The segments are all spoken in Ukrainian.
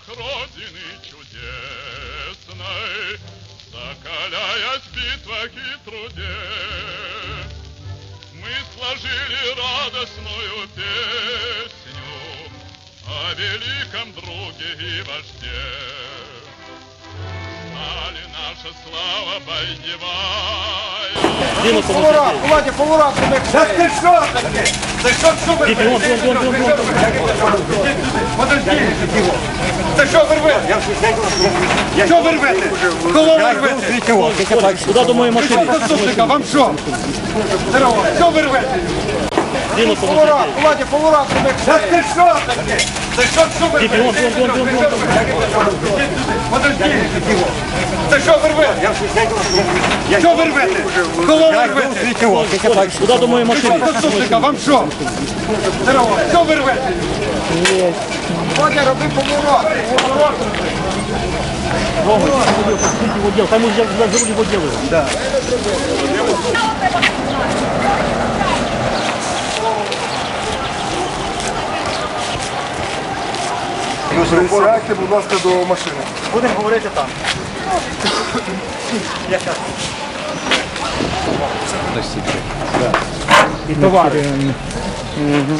землях Родины чудесной, закаляясь в битвах и труде, мы сложили радостную песню о великом друге и вожде. Стали наша слава боевая, Повора, Володя, повора, Та ти що таке? Ти що супер? Подожди. Та що ви рвете? Що ви рвете? Кого ви рвете? Куда до моєї Ви що, машини? заступника, вам що? Здорово, що ви рвете? Повора, Володя, повора, Та ти що таке? Ти що супер? Подожди. Та що ви рвете? Що ви рвете? Кого ви рвете? Куда до моєї машини? Заступника, вам що? Здорово, що ви рвете? Роби поворот. Поворот. Воділ, там уже забули воділи. Присядьте, будь ласка, до машини. Будемо говорити там. І товари. Чуєте?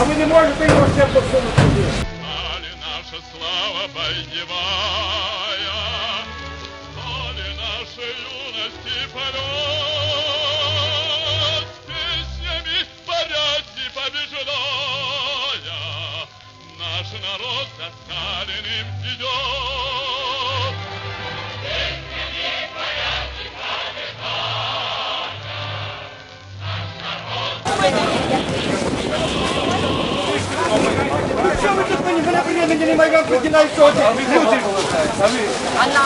А ви не можете його ще посунути? стали наша слава боевая, стали нашей юности полет, с песнями борясь и побеждая, наш народ за Сталиным идет. Що ви тут мені мене не майдан приділяють сьогодні? Люди,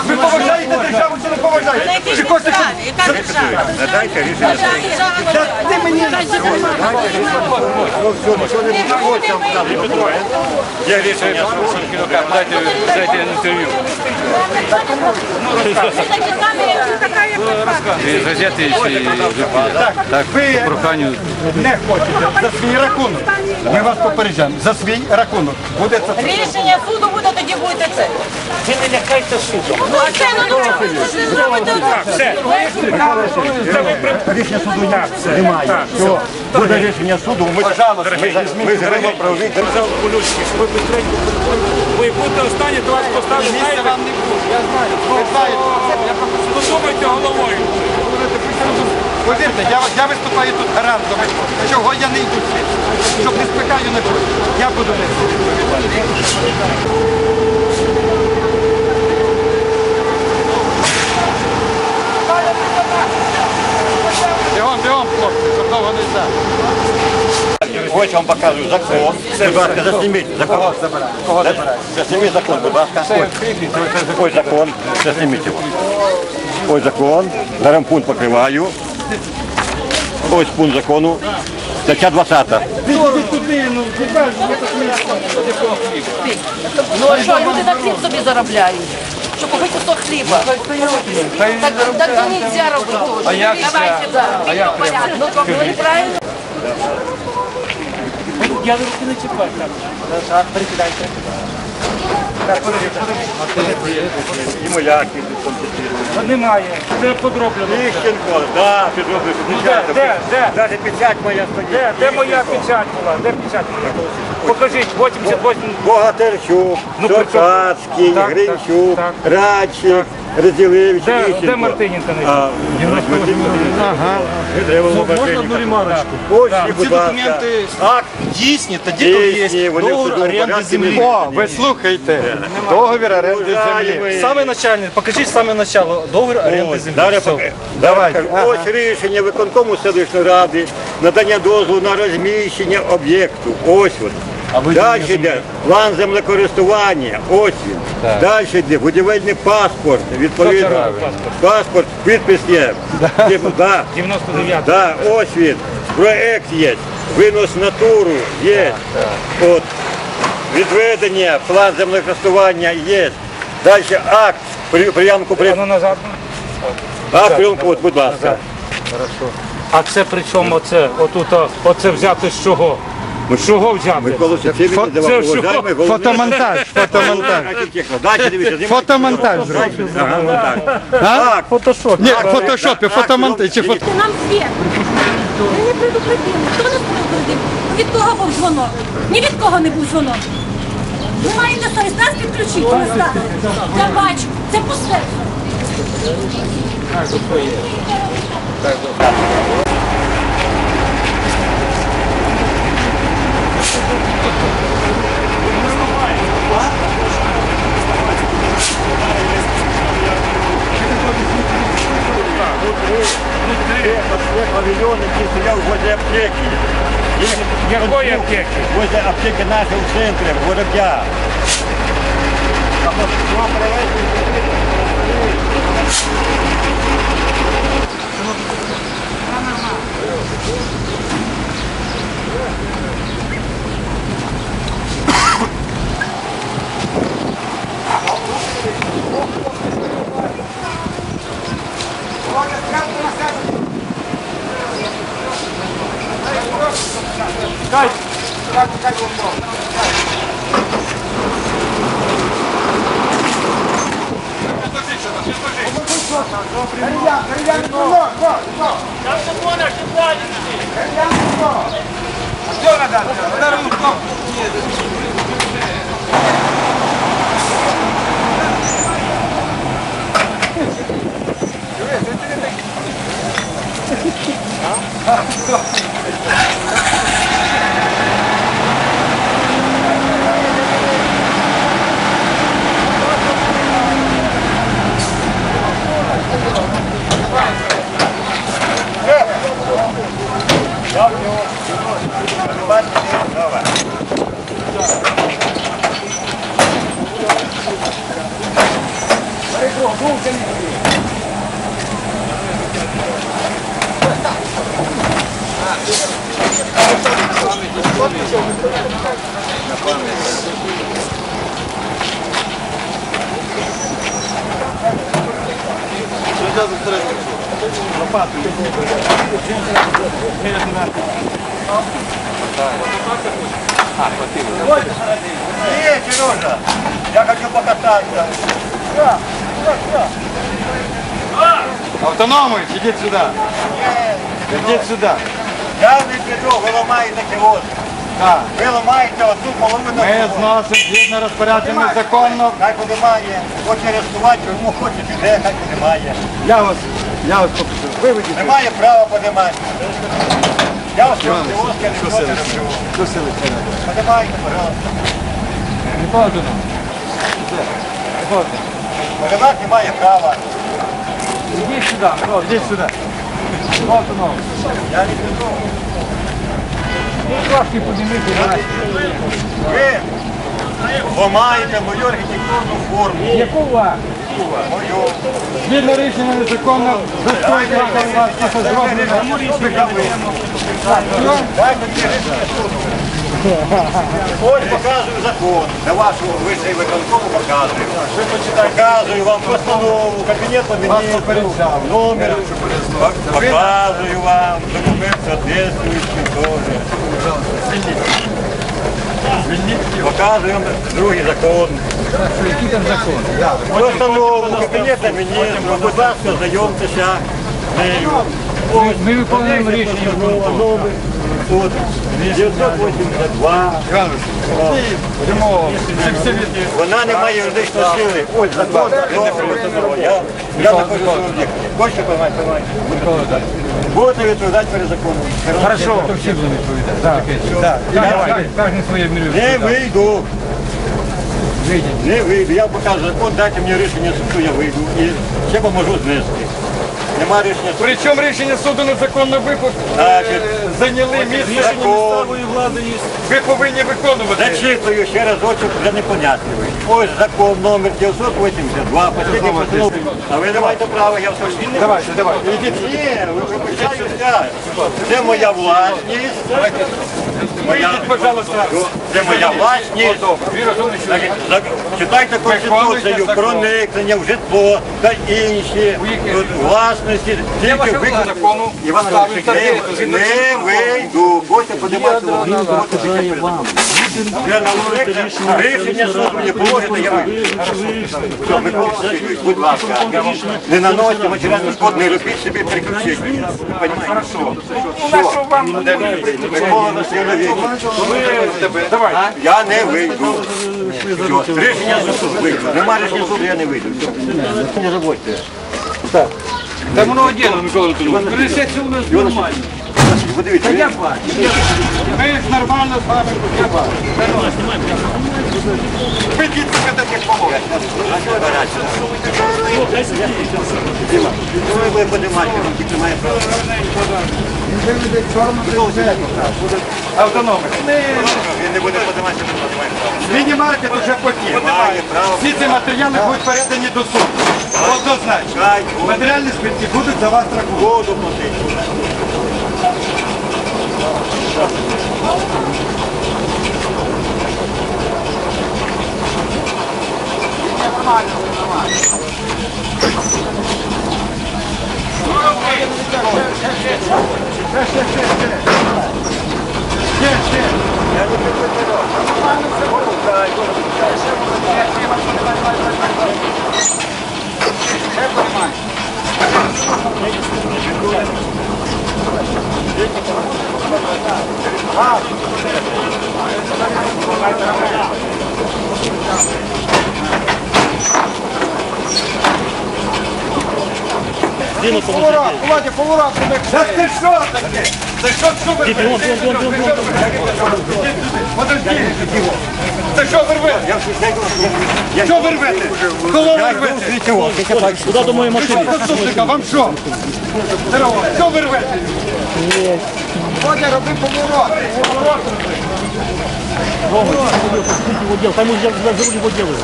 ви поважаєте державу чи не поважаєте? Чи хочете, щоб... Яка держава? Надайте Є рішення Сумського дайте, дайте інтерв'ю. З газети чи так, Ви по проханню. не хочете за свій рахунок. Ми вас попереджаємо. За свій рахунок. Буде це. Рішення суду буде, тоді будете це. Ви не лякайте суду. Ну а це, ну ну чому ви це? Рішення суду немає. Буде рішення суду. Ми, ми по-людськи, щоб ви будете останні, то вас поставлю, вам не буде. Я знаю. Ви подумайте головою. Повірте, я, я виступаю тут гарантом. Чого я не йду? Щоб не спекаю не хочу. Я буду нести Бігом, бігом, хлопці, щоб довго не йде. Ось я вам показую закон. Будь ласка, засніміть закон. Кого забирати? Засніміть закон, будь ласка. Ось, закон. Засніміть його. Ось закон. Зараз пункт покриваю. Ось пункт закону. Стаття 20. Ну а що, люди на хліб собі заробляють. Щоб купити кусок хліба. Так, так це не можна робити. А як Давайте, да. А як Ну, ну, неправильно. Я руки не чіпаю. Так. І мояки. Немає, це подроблено. Іщенко, да, підроблю. де, де, де? Навіть печать моя стоїть. Де, де моя печать була? Де печать моя? Покажіть, 88. Богатирчук, Ну. Сокацький, Так, Гринчук, так, Радчик, Розділевич, Де, Іщенко. де Мартиненко не А, Ага. Можна одну ремарочку? Ось, будь ласка. Акт Дійсні, тоді дійсні, вони в суду багаті не О, ви слухайте. Договір оренди землі. Уважаємий. Саме начальник, покажіть саме начало. Договір оренди землі. Давай, Все. давай, Давай. кажу. Ось рішення виконкому селищної ради, надання дозволу на розміщення об'єкту. Ось от. Далі йде план землекористування, ось він. Далі йде будівельний паспорт, відповідно. Паспорт, підпис є. Типу, да. 99. Да, ось він. Проект є. Винос натуру є. От. Відведення, план землекористування є. Далі акт при- прийомку при Ну назад. акт прийомку, от, будь ласка. А це при чому оце? Отут, а, оце взяти з чого? З чого взяти? Микола що? Фотомонтаж, фотомонтаж. Дайте дивіться, Фотомонтаж зробили. Так, Фотошоп. Ні, в фотошопі, фотомонтаж чи фото. Нам світ. Ми не предупредили. Хто нас предупредив? Від кого був дзвонок? Ні від кого не був дзвонок. Ви маєте совість, нас підключіть, ми стали. Я бачу, це пусте. Павильон, где стоял возле аптеки. Якої аптеки? Возле аптеки нашого в Go, go, go. Центрі, в Вороб'я. А от що привезли? Ні, Сережа, я хочу покататися. Автономуй, ідіть сюди. Ідіть сюди. Я не піду, ви ламаєте кіоск. Ви ламаєте одну половину. Ми кіоску. зносимо згідно розпорядження законно. Хай подимає, хоче арестувати, кому хоче піде, хай подимає. Я вас, я вас попрошу. Виведіть. Немає права подимати. Я вас кіоска не роблю. Що Подимайте, пожалуйста. Микола Антонович. Подимати немає права. Ідіть сюди, ідіть сюди. Антонович. Я не піду. Трошки. Ви ламаєте мою архітектурну форму. Яку вас? Мою. Згідно рішення незаконно застройки, яка у вас зроблена. Дайте мені рішення суду. Ось показую закон. На вашого вищого виконкому показую. Показую вам постанову Кабінету міністрів, номер. Показую вам документ соответствующий теж. Показую вам другий закон. Який там закон? Постанову Кабінету міністрів. Будь ласка, знайомтеся з нею. Ось, Ми виконуємо рішення Постанова, номер. От, 982. Іван Васильович, йдемо. Всі всі від... Вона не має юридичної сили. Ось закон. Я, знаходжуся в об'єкті. Хочете поймати. Будете відповідати перед законом. Хорошо. Всі будемо відповідати. Так, так. Кожен своє мірю. Не вийду. Не вийду. Я покажу закон, дайте мені рішення суду, я вийду. І ще поможу знести. Нема рішення суду. Причому рішення суду незаконно випуск Значить, зайняли місце. закон. Ви повинні виконувати. Зачитую ще разочок, для непонятливих. Ось закон номер 982, последній постанов. А ви не маєте права, я все вільний. Давайте, давайте. Ні, ви вибачаюся. Це моя власність. Моя, це моя власність. Значить, за- Читайте Конституцію, проникнення в житло та інші от, власності. Тільки виконати закону. Іван Іванович, не, не вийду. Будьте вогонь, будете таке Я рішення суду не положено, я вийду. Все, Микола Васильович, будь ласка, не наносьте матеріальну шкоду, не робіть собі приключення. Микола Васильович, я не вийду. Все, Рішення суду вийду. Нема рішення суду, я не вийду. Не забудьте. Та воно одягнено, Микола Анатолійович. Пересеться у нас нормально. Ви дивіться, Я бачу. Ми ж нормально з вами. Я бачу. Ви діти ви таких помогли. Діма, ну, ви будете подимати, тільки має право. Автономи. Він не буде подимати, він не має права. Мінімаркет вже потім. Всі ці матеріали будуть передані до суду. Однозначно. Матеріальні збитки будуть за вас рахувати. воду платити. Yes, yes. Та це що таке? Це що, що? Подожди. Це що ви рвете? Що ви рвете? Кого ви рвете? Куди до моєї машини? Заступника, вам що? Здорово, що ви рвете? Володя, роби поворот. Поворот роби. Там уже за руль его делают.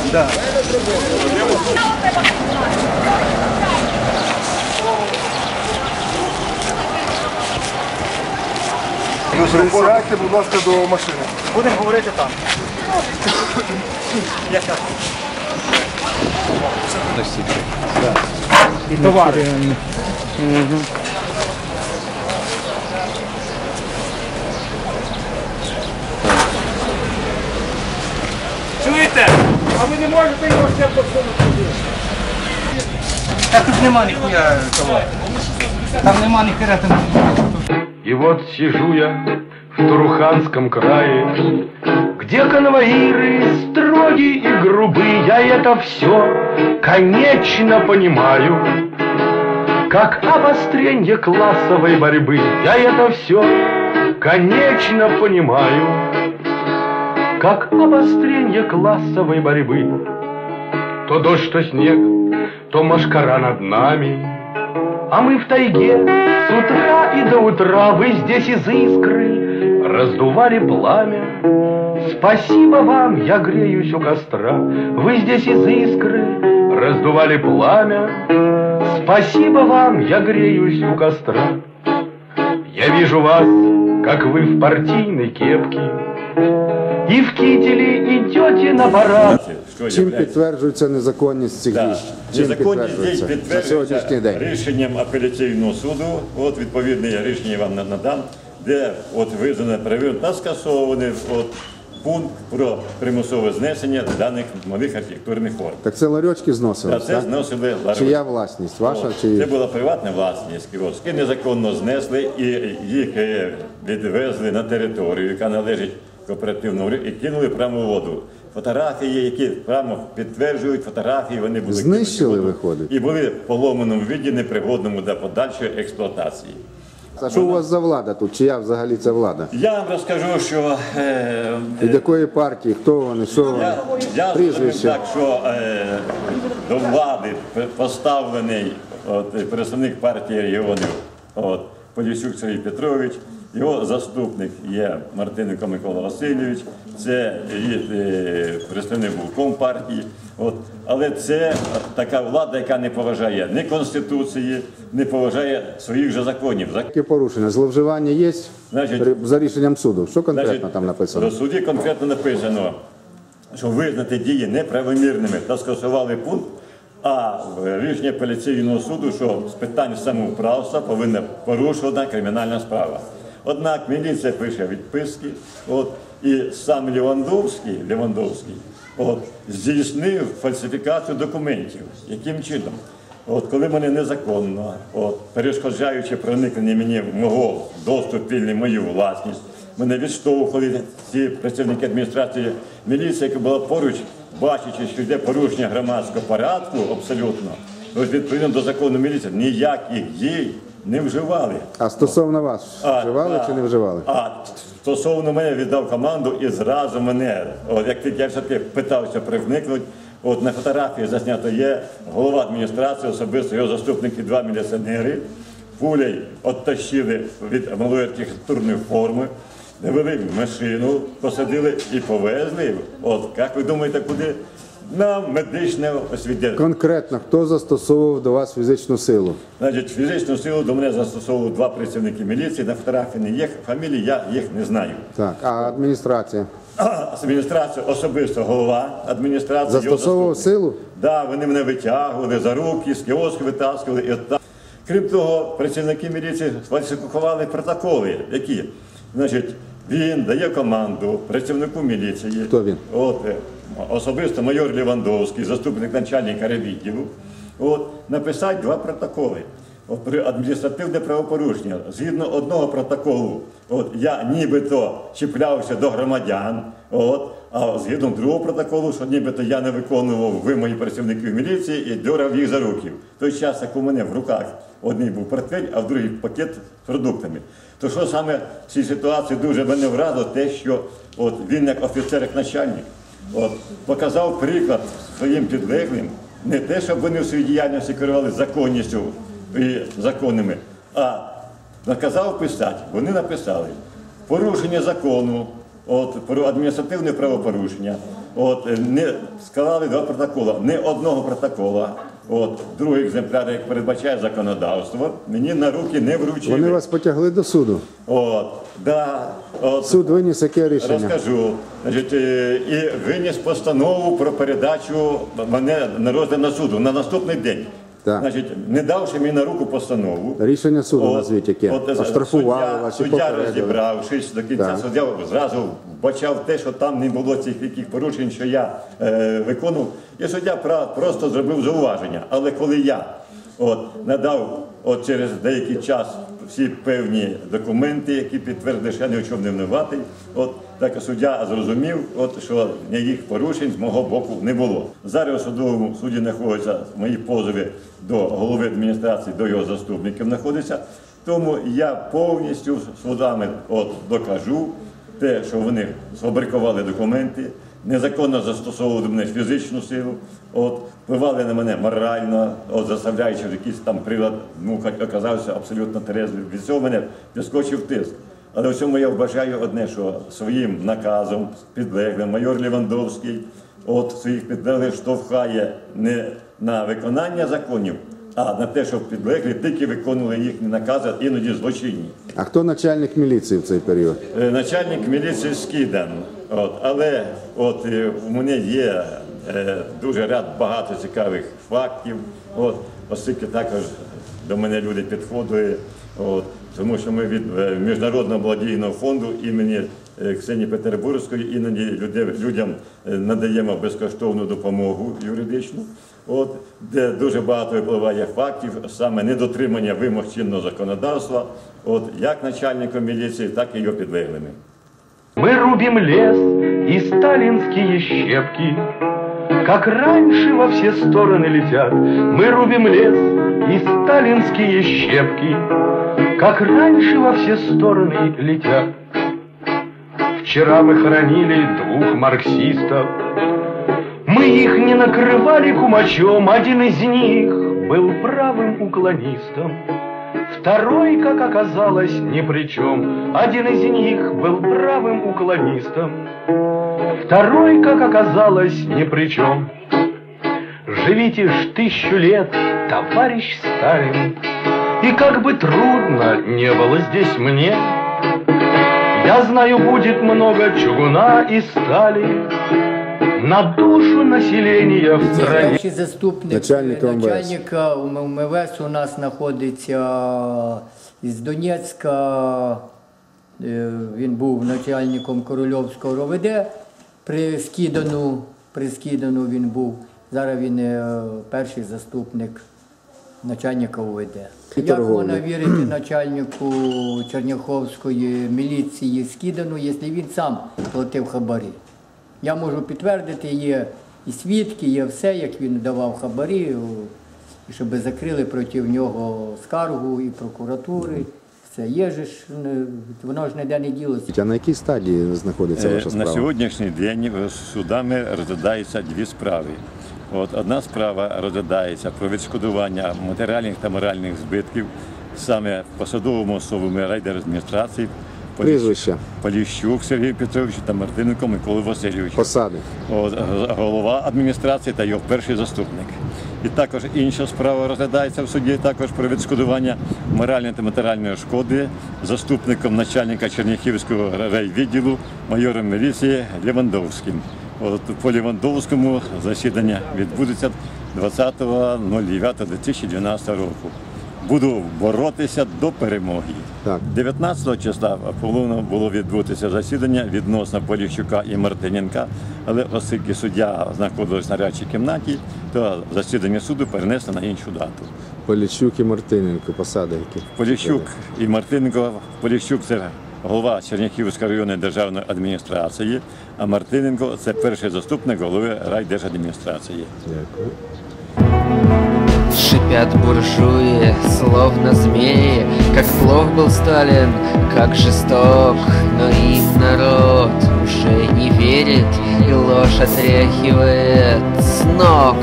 Присядьте, будь ласка, до машини. Будемо говорити там. І товари. Чуєте? А ви не можете його ще посунути? Та тут нема ніхуя того. Там нема ніхера там. И вот сижу я в Туруханском крае, Где конвоиры строгие и грубые, Я это все конечно понимаю, Как обострение классовой борьбы, Я это все конечно понимаю, Как обострение классовой борьбы. То дождь, то снег, то машкара над нами, а мы в тайге с утра и до утра Вы здесь из искры раздували пламя. Спасибо вам, я греюсь у костра. Вы здесь из искры раздували пламя. Спасибо вам, я греюсь у костра. Я вижу вас, как вы в партийной кепке И в кителе идете на парад. Що Чим підтверджується незаконність цих дій? Незаконність дій підтверджується на сьогоднішній підтверджується день? рішенням апеляційного суду. От відповідне рішення я вам на- надам, де от визнано перевірено та скасований от, пункт про примусове знесення даних малих архітектурних форм. Так це ларьочки зносили, це так? зносили ларви. Чия власність? Ваша От. чи Це була приватна власність кіоски, незаконно знесли і їх е, відвезли на територію, яка належить кооперативному ринку, і кинули прямо в воду. Фотографії, які прямо підтверджують фотографії, вони були Знищили, виходить? і були в поломаному віді, непригодному для подальшої експлуатації. а що у вас за влада тут? Чия взагалі це влада? Я вам розкажу, що е, Від якої партії? Хто вони? Що вони? Я, я скажу Прізвище? так, що е, до влади п- поставлений от, представник партії регіонів от, Полісюк Сергій Петрович, Його заступник є Мартиненко Микола Васильович, це е, представник був компартії. От. Але це така влада, яка не поважає ні Конституції, не поважає своїх же законів. Зак- Які порушення? Зловживання є Значить- за рішенням суду? Що конкретно Значить, там написано? В суді конкретно написано, що визнати дії неправомірними та скасували пункт, а в рішенні апеляційного суду, що з питань самоуправства повинна порушена кримінальна справа. Однак міліція пише відписки, от, і сам Лівандовський, Лівандовський от, здійснив фальсифікацію документів. Яким чином? От коли мене незаконно, от, перешкоджаючи проникнення мені в мого доступ вільний мою власність, мене відштовхували ці працівники адміністрації міліції, яка була поруч, бачачи, що йде порушення громадського порядку абсолютно, відповідно до закону міліції ніяких дій не вживали. А стосовно вас, А, вживали да. чи не вживали? А стосовно мене віддав команду і зразу мене, от як тільки я все-таки питався привникнути, от на фотографії заснято є голова адміністрації, особисто його заступник і два міліціонери, пулей оттащили від малої архітектурної форми, довели в машину, посадили і повезли. От як ви думаєте, куди? На медичне освітлення. Конкретно, хто застосовував до вас фізичну силу? Значить, фізичну силу до мене застосовували два працівники міліції. На фотографії не є фамілії, я їх не знаю. Так, а адміністрація Адміністрація, особисто голова адміністрації. застосовував силу? Да, вони мене витягували за руки, з кіоску витаскували. І от так. Крім того, працівники міліції фальсифікували протоколи, які, значить, він дає команду працівнику міліції. Хто він? От, е, особисто майор Лівандовський, заступник начальника ревідділу, от, написати два протоколи. От, при адміністративне правопорушення. Згідно одного протоколу, от, я нібито чіплявся до громадян, от, а згідно другого протоколу, що нібито я не виконував вимоги працівників міліції і дьорав їх за руки. В той час, як у мене в руках одній був портфель, а в другий пакет з продуктами. То що саме в цій ситуації дуже мене вразило, те, що от, він як офіцер, як начальник, От, показав приклад своїм підлеглим, не те, щоб вони в своїй діяльності керували законністю і законними, а наказав писати. Вони написали порушення закону, от, про адміністративне правопорушення. От, не склали два протоколи, не одного протокола. От, другий екземпляр, як передбачає законодавство, мені на руки не вручили. Вони вас потягли до суду. От, да, от, Суд виніс яке рішення? Розкажу. Значить, е, і виніс постанову про передачу мене на розгляд на суду на наступний день. Так. Значить, не давши мені на руку постанову. Рішення суду От, назвіть яке? от, е, Оштрафували суддя- вас чи Суддя розібравшись до кінця Так. суддя зразу бачав те, що там не було цих яких порушень, що я е, виконував. І суддя просто зробив зауваження. Але коли я от, надав от, через деякий час всі певні документи, які підтвердили, що я ні в чому не винуватий, от, так суддя зрозумів, от, що ніяких порушень з мого боку не було. Зараз у судовому суді знаходяться мої позови до голови адміністрації, до його заступників знаходяться. Тому я повністю судами от, докажу те, що вони сфабрикували документи, незаконно застосовували мене фізичну силу, от, впливали на мене морально, от, заставляючи якийсь там прилад, ну, оказався абсолютно трезвим. Від цього мене підскочив тиск. Але в цьому я вважаю одне, що своїм наказом підлеглим майор Лівандовський от своїх підлеглих штовхає не на виконання законів, а на те, щоб підлеглі тільки виконували їхні накази, іноді злочинні. А хто начальник міліції в цей період? Е, Начальник міліції Скидан. От, але от е, у мене є е, дуже ряд багато цікавих фактів. От, оскільки також до мене люди підходили, от, тому що ми від е, Міжнародного благодійного фонду імені е, Ксенії Петербурзької іноді людям е, надаємо безкоштовну допомогу юридичну От, де дуже багато випливає фактів, саме недотримання вимог чинного законодавства, от, як начальником міліції, так і його підлеглими. Мы рубим лес и сталинские щепки, Как раньше во все стороны летят. Мы рубим лес и сталинские щепки, Как раньше во все стороны летят. Вчера мы хоронили двух марксистов, Мы их не накрывали кумачом, Один из них был правым уклонистом. Второй, как оказалось, ни при чем. Один из них был бравым уклонистом. Второй, как оказалось, ни при чем. Живите ж тысячу лет, товарищ Сталин, И как бы трудно не было здесь мне, Я знаю, будет много чугуна и стали На душу населения в стране. Перший заступник Начальника МВС. начальника МВС у нас знаходиться із Донецька. Е, Він був начальником Корольовського РОВД. При Скідану, при Скідану він був. Зараз він е, перший заступник начальника УВД. Як можна вірити начальнику Черняховської міліції Скідану, якщо він сам платив хабарі? Я можу підтвердити, є і свідки, є все, як він давав хабарі, щоб закрили проти нього скаргу і прокуратури. Все є ж, воно ж ніде не ділося. А на якій стадії знаходиться Е, ваша На сьогоднішній день судами розглядаються дві справи. От одна справа розглядається про відшкодування матеріальних та моральних збитків саме посадовому особами райдержадміністрації Прізвище, Поліщук Сергію Петровичу та Мартиненко Миколу Васильовичу. посади. От, голова адміністрації та його перший заступник. І також інша справа розглядається в суді також про відшкодування моральної та матеріальної шкоди заступником начальника Черніхівського райвідділу майором міліції Лівандовським. От по Лівандовському засідання відбудеться 20.09.2012 року. Буду боротися до перемоги. Так. 19 числа повинно було відбутися засідання відносно Поліщука і Мартиненка, але оскільки суддя знаходилась на рядчій кімнаті, то засідання суду перенесли на іншу дату. Полічук і Мартиненко, посади які. Поліщук і Мартиненко, Поліщук це голова Черняхівської районної державної адміністрації, а Мартиненко це перший заступник голови райдержадміністрації. Дякую. Шипят буржуи, словно змеи Как плох был Сталин, как жесток Но им народ уже не верит И ложь отряхивает с ног.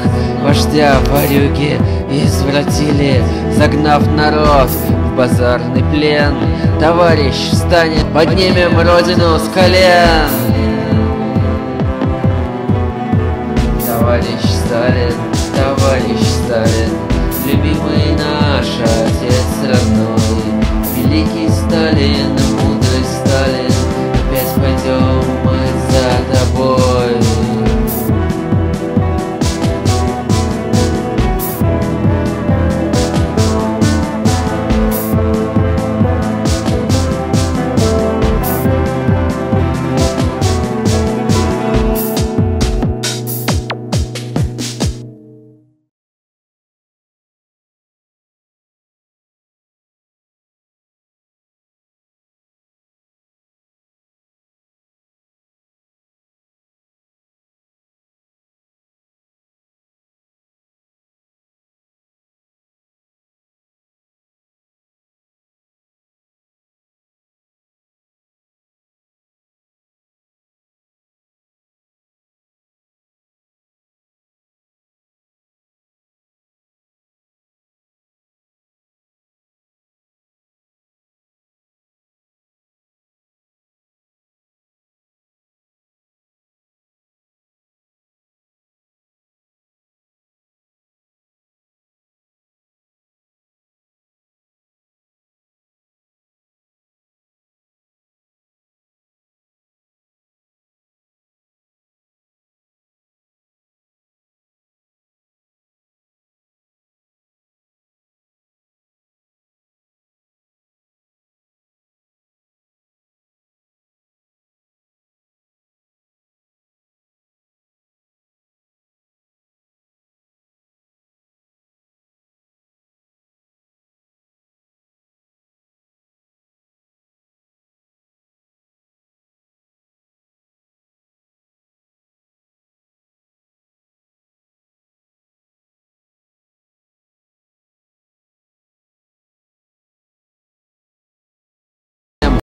Вождя ворюги извратили Загнав народ в базарный плен. Товарищ, встанет, поднимем родину с колен. Товарищ Сталин, товарищ Сталин, любимый наш отец родной, Великий Сталин, мудрый Сталин, опять пойдем мы за тобой.